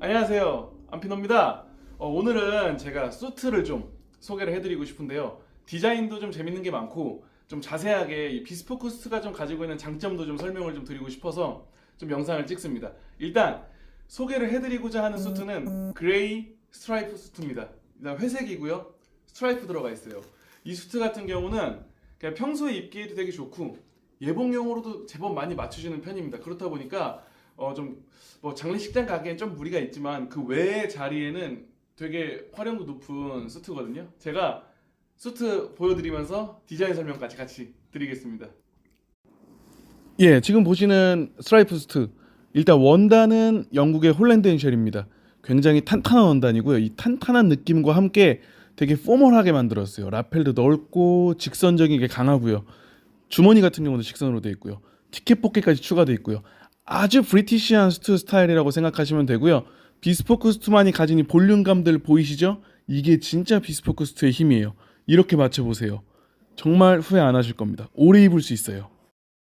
안녕하세요. 안피노입니다. 어, 오늘은 제가 수트를 좀 소개를 해드리고 싶은데요. 디자인도 좀 재밌는 게 많고 좀 자세하게 이 비스포크 수트가 좀 가지고 있는 장점도 좀 설명을 좀 드리고 싶어서 좀 영상을 찍습니다. 일단 소개를 해드리고자 하는 수트는 그레이 스트라이프 수트입니다. 일단 회색이고요. 스트라이프 들어가 있어요. 이 수트 같은 경우는 그냥 평소에 입기에도 되게 좋고 예봉용으로도 제법 많이 맞춰주는 편입니다. 그렇다 보니까 어 좀 뭐 장례식장 가기엔 좀 무리가 있지만 그 외의 자리에는 되게 활용도 높은 수트거든요. 제가 수트 보여드리면서 디자인 설명까지 같이 드리겠습니다. 예, 지금 보시는 스트라이프 수트 일단 원단은 영국의 홀랜드 앤쉘입니다. 굉장히 탄탄한 원단이고요. 이 탄탄한 느낌과 함께 되게 포멀하게 만들었어요. 라펠도 넓고 직선적인 게 강하고요. 주머니 같은 경우도 직선으로 되어 있고요. 티켓 포켓까지 추가되어 있고요. 아주 브리티시한 수트 스타일이라고 생각하시면 되고요. 비스포크 수트만이 가진 이 볼륨감들 보이시죠? 이게 진짜 비스포크 수트의 힘이에요. 이렇게 맞춰보세요. 정말 후회 안 하실 겁니다. 오래 입을 수 있어요.